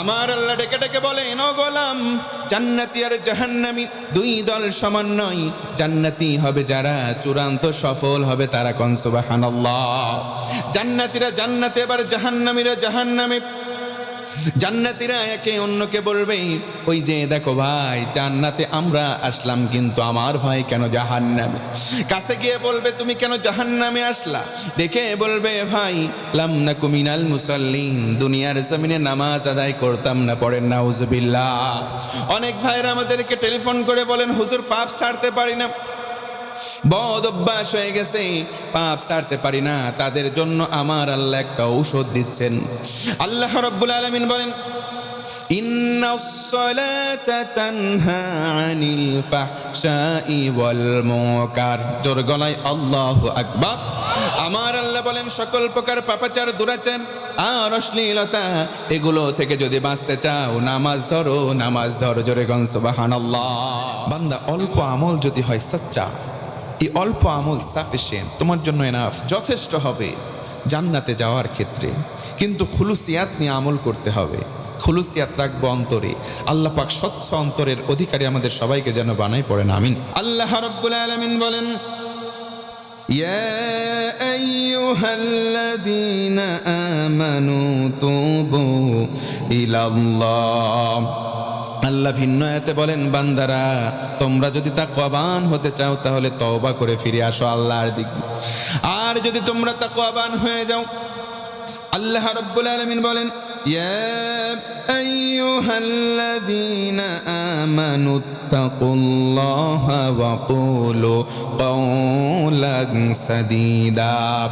আমার আল্লাহ ডেকে ডেকে বলে ও গোলাম, জান্নাতি আর জাহান্নামি দুই দল সমান নয়। জান্নাতি হবে যারা চূড়ান্ত সফল হবে তারা কনসুবাহানাল্লাহ জান্নাতিরা জান্নাতে এবার জাহান্নামীরা জাহান্নামে। জান্নাতিরা একে অন্যকে বলবে, ওই যে দেখো ভাই, জান্নাতে আমরা আসলাম কিন্তু আমার ভাই কেন জাহান্নামে? কাছে গিয়ে বলবে, তুমি কেন জাহান্নামে আসলা? দেখে বলবে, ভাই লামনা কুমিনাল মুসাল্লিন, দুনিয়ার জমিনে নামাজ আদায় করতাম না, পড়েন না হুজুবিল্লাহ অনেক ভাইরা আমাদেরকে টেলিফোন করে বলেন, হুজুর, পাপ ছাড়তে পারি না। বদ অভ্যাস হয়ে গেছে পাপ ছাড়তে পারি না তাদের জন্য আমার আল্লাহ একটা ঔষধ দিচ্ছেন আল্লাহ রব্বুল আলমিন বলেন إن الصلاة تنهى عن الفحشاء والمنكر জোর গলায় আল্লাহ আকবার আমার আল্লাহ বলেন সকল প্রকার পাপাচার দুরাচার আর অশ্লীলতা এগুলো থেকে যদি বাঁচতে চাও নামাজ ধরো নামাজ ধরো জোরে গন সুবহানাল্লাহ বান্দা অল্প আমল যদি হয় সচ্চা এই অল্প আমল সাফিসিয়েন্ট তোমার জন্য এনাফ যথেষ্ট হবে জান্নাতে যাওয়ার ক্ষেত্রে কিন্তু খুলুসিয়াত নিয়ে আমল করতে হবে খুলুসিয়াত রাখবো অন্তরে আল্লাহ পাক স্বচ্ছ অন্তরের অধিকারী আমাদের সবাইকে যেন বানাই পড়েন আমিন আল্লাহ রব্বুল আলমিন বলেন يا أيها الذين آمنوا توبوا إلى الله আল্লাহ ভিন্ন এতে বলেন বান্দারা তোমরা যদি তা কবান হতে চাও তাহলে তওবা করে ফিরে আসো আল্লাহর দিকে আর যদি তোমরা তা কবান হয়ে যাও আল্লাহ রব্বুল আলমিন বলেন يا أيها الذين آمنوا اتقوا الله وقولوا قولا سديدا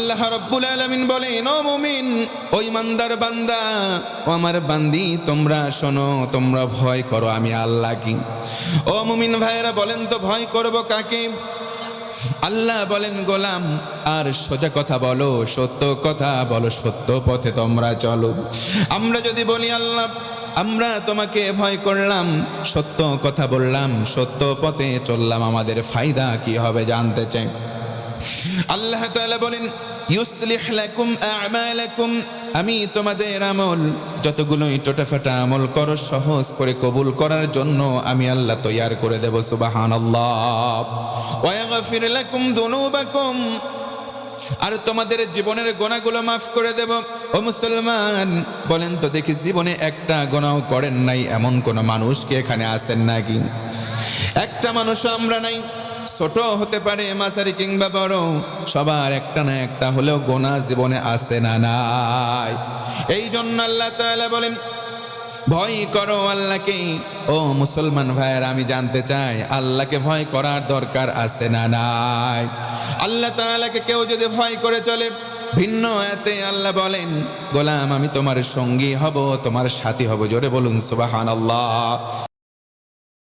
আল্লাহ রব্বুল আলমিন বলেন, ও ওই মান্দার বান্দা, ও আমার বান্দি, তোমরা শোনো, তোমরা ভয় করো, আমি আল্লাহ কি? ও মুমিন ভাইয়েরা, বলেন তো, ভয় করব কাকে? আল্লাহ বলেন, গোলাম, আর সোজা কথা বলো, সত্য কথা বলো, সত্য পথে তোমরা চলো। আমরা যদি বলি, আল্লাহ, আমরা তোমাকে ভয় করলাম, সত্য কথা বললাম, সত্য পথে চললাম, আমাদের ফায়দা কি হবে জানতে চাই? আল্লাহ তাআলা বলেন, ইউসলিহ লাকুম আ'মালাকুম। আমি তোমাদের আমল, যতগুলোই টোটাফাটা আমল করো, সহজ করে কবুল করার জন্য আমি আল্লাহ তৈয়ার করে দেব, সুবহানাল্লাহ। ওয়া ইয়াগফির লাকুম যুনুবাকুম। আর তোমাদের জীবনের গোনাগুলো মাফ করে দেব। ও মুসলমান, বলেন তো দেখি জীবনে একটা গোনাও করেন নাই এমন কোন মানুষ কি এখানে আছেন নাকি? একটা মানুষ আমরা নাই। ছোট হতে পারে মাসারি কিংবা বড়, সবার একটা না একটা হলেও গোনা জীবনে আসে না নাই। এই জন্য আল্লাহ তাআলা বলেন, ভয় করো আল্লাহকে। ও মুসলমান ভাইয়ের, আমি জানতে চাই আল্লাহকে ভয় করার দরকার আছে না নাই। আল্লাহ তাআলাকে কেউ যদি ভয় করে চলে, ভিন্ন এতে আল্লাহ বলেন, গোলাম, আমি তোমার সঙ্গী হব, তোমার সাথী হব। জোরে বলুন সুবাহান আল্লাহ